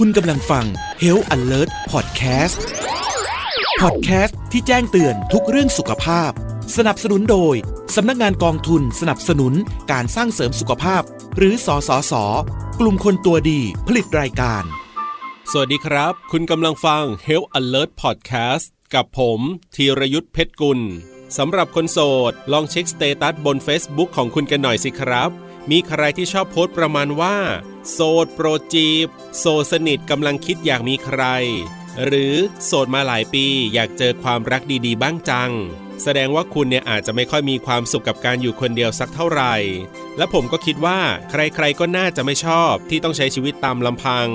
คุณกำลังฟัง Health Alert Podcast Podcast ที่แจ้งเตือนทุกเรื่องสุขภาพ สนับสนุนโดย สำนักงานกองทุนสนับสนุนการสร้างเสริมสุขภาพ หรือสสสกลุ่มคนตัวดีผลิตรายการ สวัสดีครับ คุณกำลังฟัง Health Alert Podcast กับผมธีรยุทธเพชรกุลสำหรับคนโสด ลองเช็คสเตตัสบน Facebook ของคุณกันหน่อยสิครับ มีใครที่ชอบโพสต์ประมาณว่า โสดโปรจีบ โสดสนิทกำลังคิดอยากมีใคร หรือโสดมาหลายปีอยากเจอความรักดีๆ บ้างจัง แสดงว่าคุณเนี่ยอาจจะไม่ค่อยมีความสุขกับการอยู่คนเดียวสักเท่าไหร่ และผมก็คิดว่าใครๆก็น่าจะไม่ชอบที่ต้องใช้ชีวิตตามลำพัง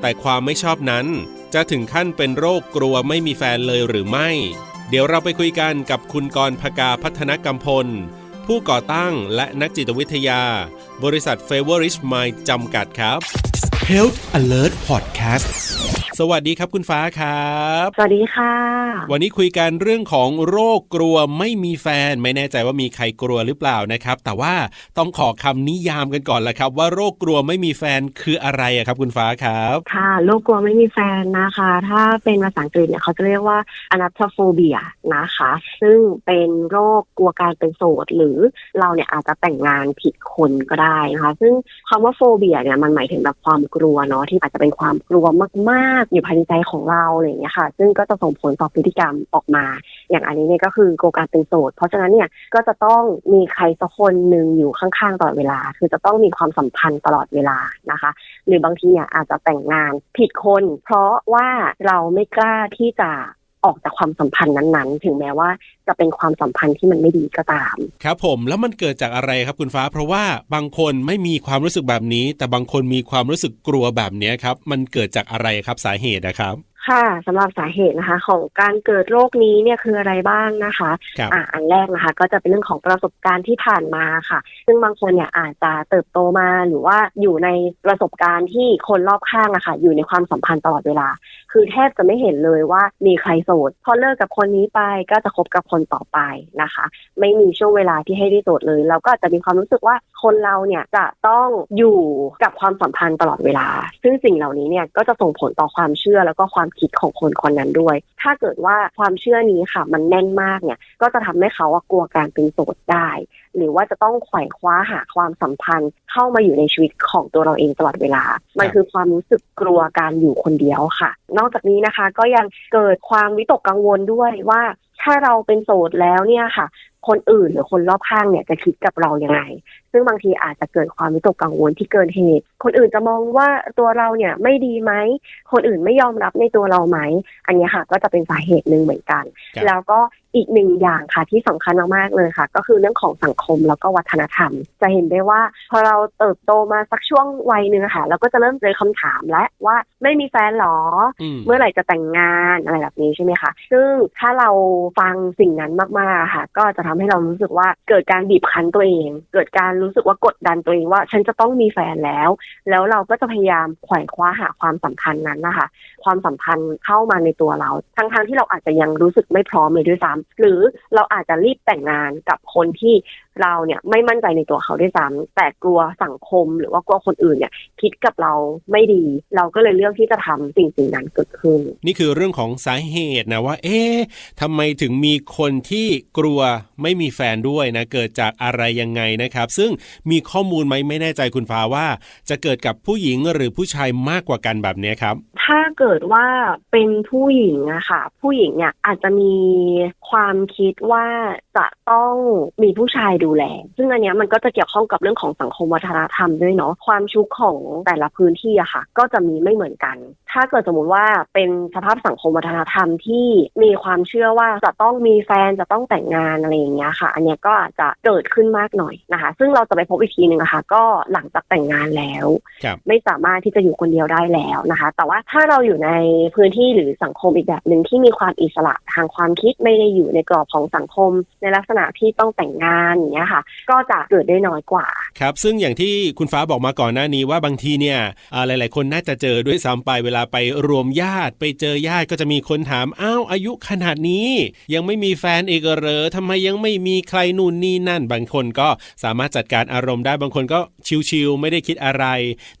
แต่ความไม่ชอบนั้น จะถึงขั้นเป็นโรคกลัวไม่มีแฟนเลยหรือไม่ เดี๋ยวเราไปคุยกันกับคุณกรพกาพัฒนกรรมพล ผู้ก่อตั้งและนักจิตวิทยา บริษัท f a v o r i s h Mind จำกัดครับ Health Alert Podcast สวัสดีครับคุณฟ้าครับ สวัสดีค่ะ วันนี้คุยกันเรื่องของโรคกลัวไม่มีแฟน ไม่แน่ใจว่ามีใครกลัวหรือเปล่านะครับ แต่ว่าต้องขอคำนิยามกันก่อนละครับ ว่าโรคกลัวไม่มีแฟนคืออะไรอะครับ คุณฟ้าครับ ค่ะ โรคกลัวไม่มีแฟนนะคะ ถ้าเป็นภาษาอังกฤษเนี่ยเขาจะเรียกว่า anatophobia นะคะ ซึ่งเป็นโรคกลัวการเป็นโสด หรือเราเนี่ยอาจจะแต่งงานผิดคนก็ได้นะคะ ซึ่งคำว่าโฟเบียเนี่ยมันหมายถึงแบบความกลัวเนาะที่อาจจะเป็นความกลัวมากๆอยู่ภายในใจของเราอะไรอย่างเงี้ยค่ะ ซึ่งก็จะส่งผลต่อพฤติกรรมออกมา อย่างอันนี้เนี่ยก็คือโกการเป็นโสด เพราะฉะนั้นเนี่ยก็จะต้องมีใครสักคนหนึ่งอยู่ข้างๆตลอดเวลา คือจะต้องมีความสัมพันธ์ตลอดเวลานะคะ หรือบางทีเนี่ยอาจจะแต่งงานผิดคน เพราะว่าเราไม่กล้าที่จะ ออกจากความสัมพันธ์นั้นๆ ถึงแม้ว่าจะเป็นความสัมพันธ์ที่มันไม่ดีก็ตาม ครับผมแล้วมันเกิดจากอะไรครับคุณฟ้า เพราะว่าบางคนไม่มีความรู้สึกแบบนี้ แต่บางคนมีความรู้สึกกลัวแบบนี้ครับ มันเกิดจากอะไรครับสาเหตุนะครับ ค่ะสำหรับสาเหตุนะคะ ของการเกิดโรคนี้เนี่ยคืออะไรบ้างนะคะครับอ่าอันแรกนะคะ ก็จะเป็นเรื่องของประสบการณ์ที่ผ่านมาค่ะ ซึ่งบางคนเนี่ยอาจจะเติบโตมาหรือว่าอยู่ในประสบการณ์ที่คนรอบข้างอะค่ะ อยู่ในความสัมพันธ์ตลอดเวลา คือแทบจะไม่เห็นเลยว่ามีใครโสดพอเลิกกับคนนี้ไปก็จะคบกับคนต่อไปนะคะ ไม่มีช่วงเวลาที่ให้ได้โสดเลย เราก็อาจจะมีความรู้สึกว่าคนเราเนี่ยจะต้องอยู่กับความสัมพันธ์ตลอดเวลา ซึ่งสิ่งเหล่านี้เนี่ยก็จะส่งผลต่อความเชื่อแล้วก็ความคิดของคนคนนั้นด้วย ถ้าเกิดว่าความเชื่อนี้ค่ะ มันแน่นมากเนี่ย ก็จะทำให้เขากลัวการเป็นโสดได้ หรือว่าจะต้องไขว่คว้าหาความสัมพันธ์ เข้ามาอยู่ในชีวิตของตัวเราเองตลอดเวลา มันคือความรู้สึกกลัวการอยู่คนเดียวค่ะ นอกจากนี้นะคะก็ยังเกิดความวิตกกังวลด้วยว่าถ้าเราเป็นโสดแล้วเนี่ยค่ะ คนอื่นหรือคนรอบข้างเนี่ยจะคิดกับเรายังไง ซึ่งบางทีอาจจะเกิดความวิตกกังวลที่เกินเหตุ คนอื่นจะมองว่าตัวเราเนี่ยไม่ดีไหม คนอื่นไม่ยอมรับในตัวเราไหม อันนี้ค่ะก็จะเป็นสาเหตุหนึ่งเหมือนกันครับแล้วก็อีกหนึ่งอย่างค่ะที่สำคัญมากๆเลยค่ะ ก็คือเรื่องของสังคมแล้วก็วัฒนธรรม จะเห็นได้ว่าพอเราเติบโตมาสักช่วงวัยหนึ่งอะค่ะ เราก็จะเริ่มเจอคำถามและว่าไม่มีแฟนหรออืมเมื่อไหร่จะแต่งงานอะไรแบบนี้ใช่ไหมคะ ซึ่งถ้าเราฟังสิ่งนั้นมากๆอะค่ะ ก็จะททำให้เรารู้สึกว่าเกิดการบีบคั้นตัวเอง เกิดการรู้สึกว่ากดดันตัวเองว่า ฉันจะต้องมีแฟนแล้ว แล้วเราก็จะพยายามขว่คว้าหาความสัมพันธ์นั้นนะคะ ความสัมพันธ์เข้ามาในตัวเรา ทั้งๆที่เราอาจจะยังรู้สึกไม่พร้อมเลยด้วยซ้ำหรือเราอาจจะรีบแต่งงานกับคนที่เราเนี่ยไม่มั่นใจในตัวเขาด้วยซ้ำแต่กลัวสังคมหรือว่ากลัวคนอื่นเนี่ย คิดกับเราไม่ดี เราก็เลยเลือกที่จะทำสิ่งสิ่งนั้นเกิดขึ้น นี่คือเรื่องของสาเหตุนะว่า เอ๊ะทำไมถึงมีคนที่กลัวไม่มีแฟนด้วยนะ เกิดจากอะไรยังไงนะครับ ซึ่งมีข้อมูลไหมไม่แน่ใจคุณฟ้าว่า จะเกิดกับผู้หญิงหรือผู้ชายมากกว่ากันแบบเนี้ยครับ ถ้าเกิดว่าเป็นผู้หญิงอะค่ะ ผู้หญิงเนี่ยอาจจะมีความคิดว่าจะต้องมีผู้ชายดูแล ซึ่งอันเนี้ยมันก็จะเกี่ยวข้องกับเรื่องของสังคมวัฒนธรรมด้วยเนาะความชุกของแต่ละพื้นที่อะค่ะ ก็จะมีไม่เหมือนกัน ถ้าเกิดสมมุติว่าเป็นสภาพสังคมวัฒนธรรมที่มีความเชื่อว่าจะต้องมีแฟนจะต้องแต่งงานอะไรอย่างเงี้ยค่ะ อันเนี้ยก็อาจจะเกิดขึ้นมากหน่อยนะคะ ซึ่งเราจะไปพบอีกทีหนึ่งอะค่ะก็หลังจากแต่งงานแล้วครับไม่สามารถที่จะอยู่คนเดียวได้แล้วนะคะ แต่ว่าถ้าเราอยู่ในพื้นที่หรือสังคมอีกแบบหนึ่งที่มีความอิสระทางความคิดไม่ได้อยู่ในกรอบของสังคม ในลักษณะที่ต้องแต่งงานอย่างเงี้ยค่ะ ก็จะเกิดได้น้อยกว่า ครับ ซึ่งอย่างที่คุณฟ้าบอกมาก่อนหน้านี้ว่าบางทีเนี่ยอ่าหลาย ๆ คนน่าจะเจอด้วยซ้ำไปเวลาไปรวมญาติ ไปเจอญาติก็จะมีคนถามอ้าวอายุขนาดนี้ ยังไม่มีแฟนอีกเหรอทำไมยังไม่มีใครนู่นนี่นั่น บางคนก็สามารถจัดการอารมณ์ได้บางคนก็ชิวๆไม่ได้คิดอะไร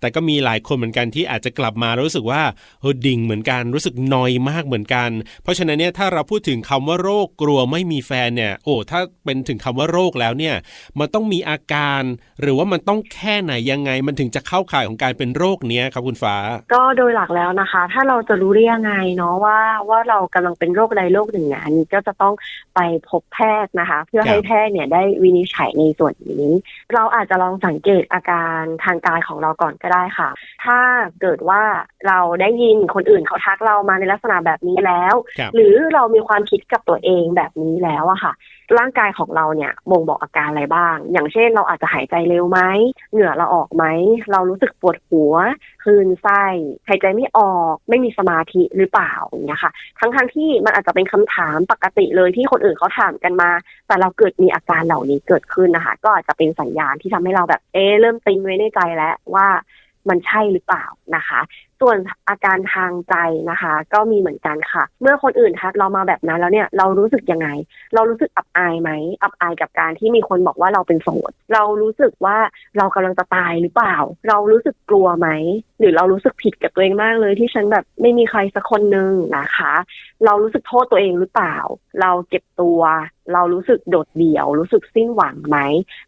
แต่ก็มีหลายคนเหมือนกันที่อาจจะกลับมารู้สึกว่าเฮอดิ่งเหมือนกันรู้สึกนอยมากเหมือนกัน เพราะฉะนั้นเนี่ยถ้าเราพูดถึงคำว่าโรคกลัวไม่มีแฟนเนี่ย โอ้ถ้าเป็นถึงคำว่าโรคแล้วเนี่ยมันต้องมีอาการ หรือว่ามันต้องแค่ไหนยังไง มันถึงจะเข้าข่ายของการเป็นโรคเนี้ยครับคุณฟ้า ก็โดยหลักแล้วนะคะ ถ้าเราจะรู้ได้ยังไงเนาะว่าว่าเรากำลังเป็นโรคใดโรคหนึ่งเนี่ยอันนี้ก็จะต้องไปพบแพทย์นะคะ เพื่อให้แพทย์เนี่ยได้วินิจฉัยในส่วนนี้ เราอาจจะลองสังเกตอาการทางกายของเราก่อนก็ได้ค่ะ ถ้าเกิดว่าเราได้ยินคนอื่นเขาทักเรามาในลักษณะแบบนี้แล้วครับหรือเรามีความคิดกับตัวเองแบบนี้แล้วอะค่ะ ร่างกายของเราเนี่ยบ่งบอกอาการอะไรบ้าง อย่างเช่นเราอาจจะหายใจเร็วไหมเหงื่อเราออกไหม เรารู้สึกปวดหัวคลื่นไส้หายใจไม่ออกไม่มีสมาธิหรือเปล่าอย่างเงี้ยค่ะทั้งทงๆที่มันอาจจะเป็นคำถามปกติเลยที่คนอื่นเขาถามกันมา แต่เราเกิดมีอาการเหล่านี้เกิดขึ้นนะคะ ก็อาจจะเป็นสัญญาณที่ทำให้เราแบบเอ๊เริ่มติงไว้ในใจแล้วว่ามันใช่หรือเปล่านะคะ ส่วนอาการทางใจนะคะ ก็มีเหมือนกันค่ะ เมื่อคนอื่นทักเรามาแบบนั้นแล้วเนี่ยเรารู้สึกยังไง เรารู้สึกอับอายไหมอับอายกับการที่มีคนบอกว่าเราเป็นโสดเรารู้สึกว่าเรากำลังจะตายหรือเปล่า เรารู้สึกกลัวไหมหรือเรารู้สึกผิดกับตัวเองมากเลยที่ฉันแบบไม่มีใครสักคนหนึ่งนะคะ เรารู้สึกโทษตัวเองหรือเปล่า เราเจ็บตัว เรารู้สึกโดดเดี่ยว รู้สึกสิ้นหวังไหม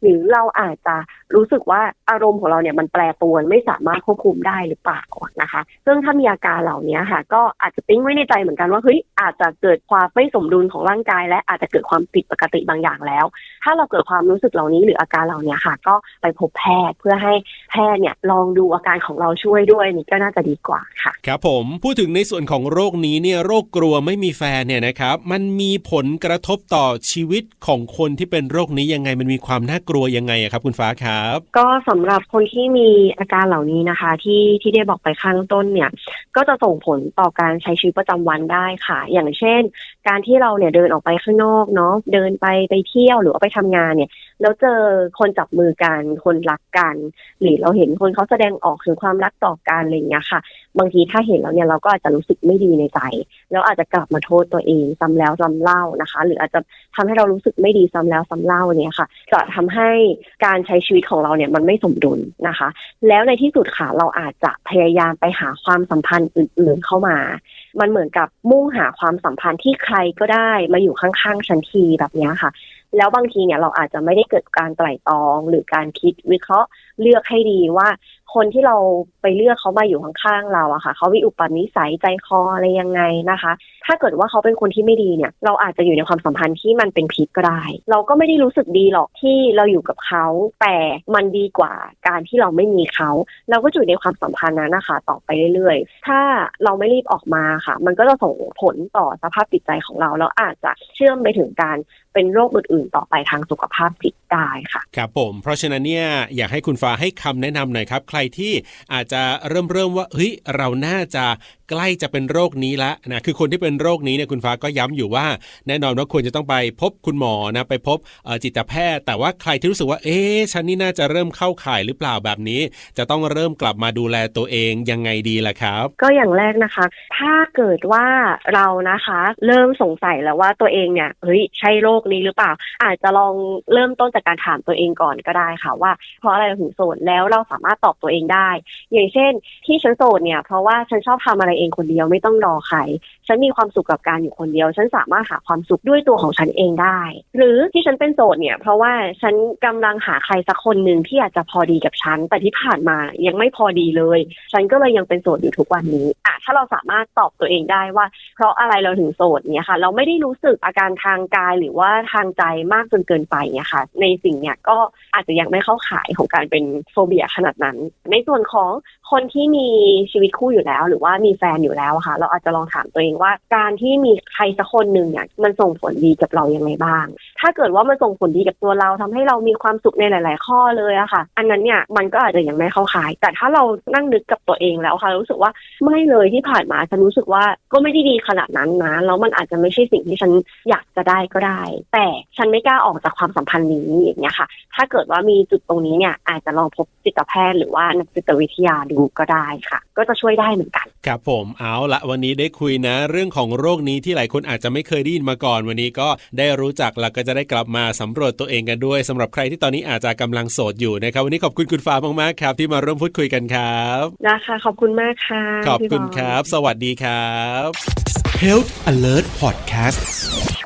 หรือเราอาจจะรู้สึกว่าอารมณ์ของเราเนี่ยมันแปรปรวนไม่สามารถควบคุมได้หรือเปล่านะคะซึ่งถ้ามีอาการเหล่านี้ค่ะ ก็อาจจะติ้งไว้ในใจเหมือนกันว่าเฮ้ยอาจจะเกิดความไม่สมดุลของร่างกาย และอาจจะเกิดความผิดปกติบางอย่างแล้ว ถ้าเราเกิดความรู้สึกเหล่านี้หรืออาการเหล่านี้ค่ะ ก็ไปพบแพทย์เพื่อให้แพทย์เนี่ยลองดูอาการของเราช่วยด้วยนี่ก็น่าจะดีกว่าค่ะ ครับผมพูดถึงในส่วนของโรคนี้เนี่ยโรคกลัวไม่มีแฟนเนี่ยนะครับ มันมีผลกระทบต่อชีวิตของคนที่เป็นโรคนี้ยังไงมันมีความน่ากลัวยังไงอะครับ คุณฟ้าครับ ก็สำหรับคนที่มีอาการเหล่านี้นะคะ ที่ที่ได้บอกไปข้างต้นเนี่ย ก็จะส่งผลต่อการใช้ชีวิตประจำวันได้ค่ะ อย่างเช่น การที่เราเนี่ยเดินออกไปข้างนอกเนาะเดินไปไปเที่ยวหรือว่าไปทำงานเนี่ย แล้วเจอคนจับมือกัน คนรักกัน หรือเราเห็นคนเขาแสดงออกถึงความรักต่อกันอะไรอย่างเงี้ยค่ะ บางทีถ้าเห็นแล้วเนี่ยเราก็อาจจะรู้สึกไม่ดีในใจ แล้วอาจจะกลับมาโทษตัวเองซ้ำแล้วซ้ำเล่านะคะ หรืออาจจะทำให้เรารู้สึกไม่ดีซ้ำแล้วซ้ำเล่าเนี่ยค่ะ จะทำให้การใช้ชีวิตของเราเนี่ยมันไม่สมดุลนะคะ แล้วในที่สุดค่ะเราอาจจะพยายามไปหาความสัมพันธ์อื่น ๆเข้ามา มันเหมือนกับมุ่งหาความสัมพันธ์ที่ใครก็ได้มาอยู่ข้างๆฉันทีแบบนี้ค่ะ แล้วบางทีเนี่ยเราอาจจะไม่ได้เกิดการไตร่ตรองหรือการคิดวิเคราะห์เลือกให้ดีว่า คนที่เราไปเลือกเขามาอยู่ข้างๆเราอะค่ะเขามีอุปนิสัยใจคออะไรยังไงนะคะ ถ้าเกิดว่าเขาเป็นคนที่ไม่ดีเนี่ย เราอาจจะอยู่ในความสัมพันธ์ที่มันเป็นพิษก็ได้ เราก็ไม่ได้รู้สึกดีหรอกที่เราอยู่กับเขา แต่มันดีกว่าการที่เราไม่มีเขา เราก็อยู่ในความสัมพันธ์นั้นนะคะ ต่อไปเรื่อยๆ ถ้าเราไม่รีบออกมาค่ะ มันก็จะส่งผลต่อสภาพจิตใจของเราแล้วอาจจะเชื่อมไปถึงการเป็นโรคอื่นๆ ต่อไปทางสุขภาพจิตได้ค่ะ ครับผม เพราะฉะนั้นเนี่ยอยากให้คุณฟ้าให้คำแนะนำหน่อยครับใครที่อาจจะเริ่มเริ่มว่าเฮ้ยเราน่าจะ ใกล้จะเป็นโรคนี้ละนะคือคนที่เป็นโรคนี้เนี่ยคุณฟ้าก็ย้ำอยู่ว่า แน่นอนว่าควรจะต้องไปพบคุณหมอนะไปพบจิตแพทย์ แต่ว่าใครที่รู้สึกว่าเอ๊ะฉันนี่น่าจะเริ่มเข้าข่ายหรือเปล่าแบบนี้ จะต้องเริ่มกลับมาดูแลตัวเองยังไงดีล่ะครับ ก็อย่างแรกนะคะ ถ้าเกิดว่าเรานะคะ เริ่มสงสัยแล้วว่าตัวเองเนี่ยเฮ้ยใช่โรคนี้หรือเปล่า อาจจะลองเริ่มต้นจากการถามตัวเองก่อนก็ได้ค่ะว่า เพราะอะไรเราถึงโสดแล้วเราสามารถตอบตัวเองได้ อย่างเช่น ที่ฉันโสดเนี่ยเพราะว่าฉันชอบทำอะไรเองคนเดียวไม่ต้องรอใครฉันมีความสุขกับการอยู่คนเดียว ฉันสามารถหาความสุขด้วยตัวของฉันเองได้ หรือที่ฉันเป็นโสดเนี่ย เพราะว่าฉันกำลังหาใครสักคนหนึ่งที่อาจจะพอดีกับฉัน แต่ที่ผ่านมายังไม่พอดีเลย ฉันก็เลยยังเป็นโสดอยู่ทุกวันนี้อะถ้าเราสามารถตอบตัวเองได้ว่า เพราะอะไรเราถึงโสดเนี่ยค่ะ เราไม่ได้รู้สึกอาการทางกายหรือว่าทางใจมากจนเกินไปเนี่ยค่ะ ในสิ่งเนี่ยก็อาจจะยังไม่เข้าข่ายของการเป็นโฟเบียขนาดนั้น ในส่วนของคนที่มีชีวิตคู่อยู่แล้ว หรือว่ามีแฟนอยู่แล้วอะค่ะ เราอาจจะลองถามตัวเองว่าการที่มีใครสักคนหนึ่งเนี่ยมันส่งผลดีกับเรายังไงบ้าง ถ้าเกิดว่ามันส่งผลดีกับตัวเราทำให้เรามีความสุขในหลาย ๆ ข้อเลยอะค่ะ อันนั้นเนี่ยมันก็อาจจะยังไม่เข้าข่าย แต่ถ้าเรานั่งนึกกับตัวเองแล้วค่ะ รู้สึกว่าไม่เลยที่ผ่านมาฉันรู้สึกว่าก็ไม่ได้ดีขนาดนั้นนะแล้วมันอาจจะไม่ใช่สิ่งที่ฉันอยากจะได้ก็ได้ แต่ฉันไม่กล้าออกจากความสัมพันธ์นี้อย่างเงี้ยค่ะ ถ้าเกิดว่ามีจุดตรงนี้เนี่ยอาจจะลองพบจิตแพทย์หรือว่านักจิตวิทยาดูก็ได้ค่ะ ก็จะช่วยได้เหมือนกัน ครับผมเอาละวันนี้ได้คุยนะเรื่องของโรคนี้ที่หลายคนอาจจะไม่เคยได้ยินมาก่อน วันนี้ก็ได้รู้จักแล้วก็จะได้กลับมาสำรวจตัวเองกันด้วยสำหรับใครที่ตอนนี้อาจจะกำลังโสดอยู่นะครับวันนี้ขอบคุณคุณฟ้ามากๆครับ ที่มาร่วมพูดคุยกันครับนะคะขอบคุณมากค่ะขอบคุณพี่ครับ สวัสดีครับ Health Alert Podcast